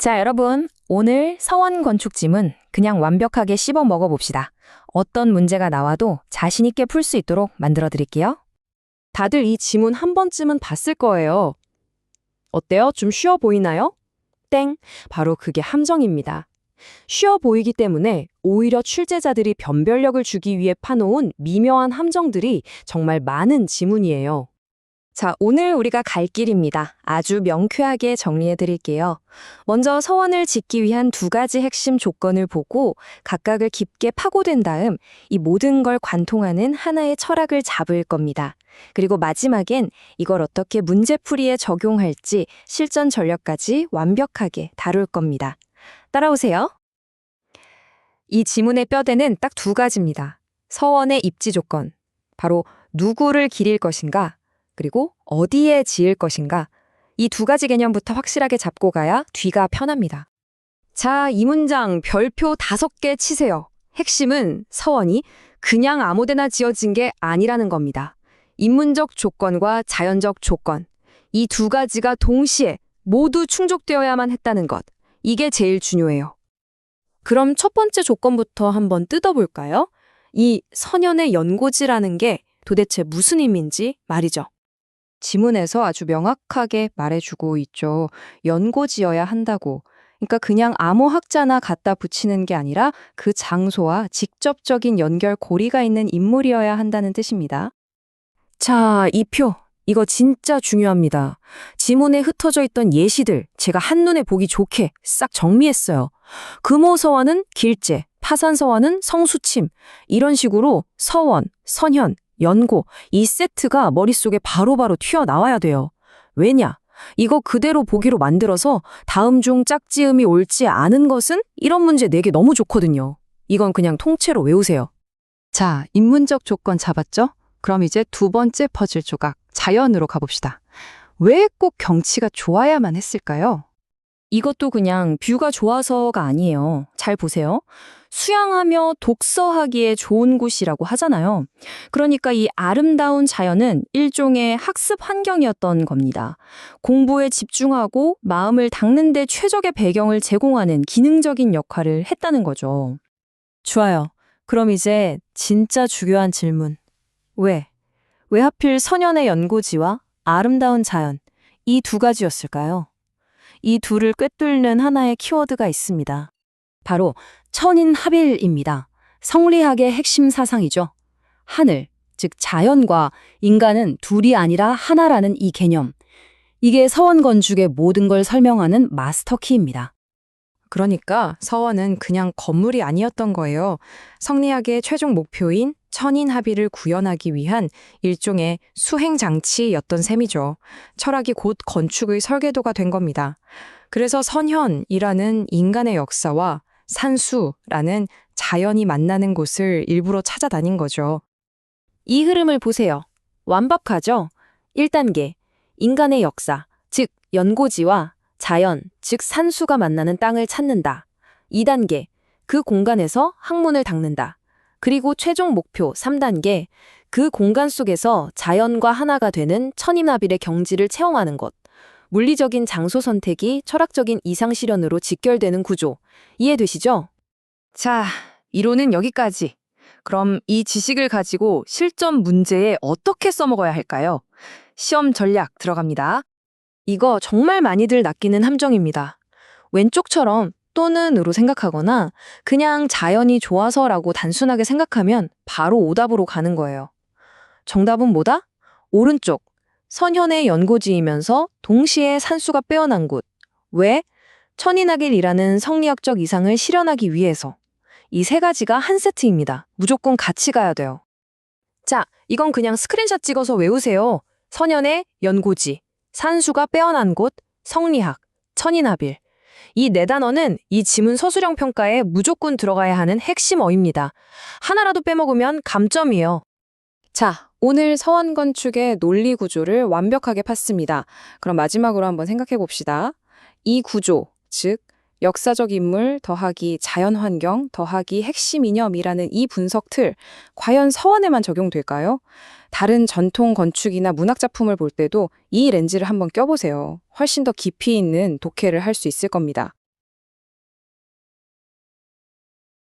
자, 여러분. 오늘 서원 건축짐은 그냥 완벽하게 씹어 먹어봅시다. 어떤 문제가 나와도 자신있게 풀 수 있도록 만들어 드릴게요. 다들 이 지문 한 번쯤은 봤을 거예요. 어때요? 좀 쉬워 보이나요? 땡! 바로 그게 함정입니다. 쉬워 보이기 때문에 오히려 출제자들이 변별력을 주기 위해 파놓은 미묘한 함정들이 정말 많은 지문이에요. 자, 오늘 우리가 갈 길입니다. 아주 명쾌하게 정리해 드릴게요. 먼저 서원을 짓기 위한 두 가지 핵심 조건을 보고 각각을 깊게 파고든 다음 이 모든 걸 관통하는 하나의 철학을 잡을 겁니다. 그리고 마지막엔 이걸 어떻게 문제풀이에 적용할지 실전 전략까지 완벽하게 다룰 겁니다. 따라오세요. 이 지문의 뼈대는 딱 두 가지입니다. 서원의 입지 조건. 바로 누구를 기릴 것인가, 그리고 어디에 지을 것인가. 이 두 가지 개념부터 확실하게 잡고 가야 뒤가 편합니다. 자, 이 문장 별표 다섯 개 치세요. 핵심은 서원이 그냥 아무데나 지어진 게 아니라는 겁니다. 인문적 조건과 자연적 조건. 이 두 가지가 동시에 모두 충족되어야만 했다는 것. 이게 제일 중요해요. 그럼 첫 번째 조건부터 한번 뜯어볼까요? 이 선현의 연고지라는 게 도대체 무슨 의미인지 말이죠. 지문에서 아주 명확하게 말해주고 있죠. 연고지어야 한다고. 그러니까 그냥 암호 학자나 갖다 붙이는 게 아니라 그 장소와 직접적인 연결 고리가 있는 인물이어야 한다는 뜻입니다. 자, 이 표. 이거 진짜 중요합니다. 지문에 흩어져 있던 예시들 제가 한눈에 보기 좋게 싹 정리했어요. 금호서원은 길제, 파산서원은 성수침. 이런 식으로 서원, 선현, 연고 이 세트가 머릿속에 바로바로 튀어나와야 돼요. 왜냐? 이거 그대로 보기로 만들어서 다음 중 짝지음이 옳지 않은 것은 이런 문제 내기 너무 좋거든요. 이건 그냥 통째로 외우세요. 자, 인문적 조건 잡았죠? 그럼 이제 두 번째 퍼즐 조각, 자연으로 가봅시다. 왜 꼭 경치가 좋아야만 했을까요? 이것도 그냥 뷰가 좋아서가 아니에요. 잘 보세요. 수양하며 독서하기에 좋은 곳이라고 하잖아요. 그러니까 이 아름다운 자연은 일종의 학습 환경이었던 겁니다. 공부에 집중하고 마음을 닦는 데 최적의 배경을 제공하는 기능적인 역할을 했다는 거죠. 좋아요. 그럼 이제 진짜 중요한 질문. 왜? 왜 하필 선현의 연고지와 아름다운 자연, 이 두 가지였을까요? 이 둘을 꿰뚫는 하나의 키워드가 있습니다. 바로 천인합일입니다. 성리학의 핵심 사상이죠. 하늘, 즉 자연과 인간은 둘이 아니라 하나라는 이 개념. 이게 서원 건축의 모든 걸 설명하는 마스터키입니다. 그러니까 서원은 그냥 건물이 아니었던 거예요. 성리학의 최종 목표인 천인 합의를 구현하기 위한 일종의 수행 장치였던 셈이죠. 철학이 곧 건축의 설계도가 된 겁니다. 그래서 선현이라는 인간의 역사와 산수라는 자연이 만나는 곳을 일부러 찾아다닌 거죠. 이 흐름을 보세요. 완벽하죠? 1단계. 인간의 역사, 즉 연고지와 자연, 즉 산수가 만나는 땅을 찾는다. 2단계. 그 공간에서 학문을 닦는다. 그리고 최종 목표 3단계. 그 공간 속에서 자연과 하나가 되는 천인합일의 경지를 체험하는 것. 물리적인 장소 선택이 철학적인 이상 실현으로 직결되는 구조. 이해되시죠? 자, 이론은 여기까지. 그럼 이 지식을 가지고 실전 문제에 어떻게 써먹어야 할까요? 시험 전략 들어갑니다. 이거 정말 많이들 낚이는 함정입니다. 왼쪽처럼 또는으로 생각하거나 그냥 자연이 좋아서라고 단순하게 생각하면 바로 오답으로 가는 거예요. 정답은 뭐다? 오른쪽. 선현의 연고지이면서 동시에 산수가 빼어난 곳. 왜? 천인하길이라는 성리학적 이상을 실현하기 위해서. 이 세 가지가 한 세트입니다. 무조건 같이 가야 돼요. 자, 이건 그냥 스크린샷 찍어서 외우세요. 선현의 연고지, 산수가 빼어난 곳, 성리학, 천인합일. 이 네 단어는 이 지문 서술형 평가에 무조건 들어가야 하는 핵심 어입니다. 하나라도 빼먹으면 감점이에요. 자, 오늘 서원 건축의 논리 구조를 완벽하게 팠습니다. 그럼 마지막으로 한번 생각해 봅시다. 이 구조, 즉 역사적 인물 더하기 자연 환경 더하기 핵심 이념이라는 이 분석 틀 과연 서원에만 적용될까요? 다른 전통 건축이나 문학 작품을 볼 때도 이 렌즈를 한번 껴보세요. 훨씬 더 깊이 있는 독해를 할 수 있을 겁니다.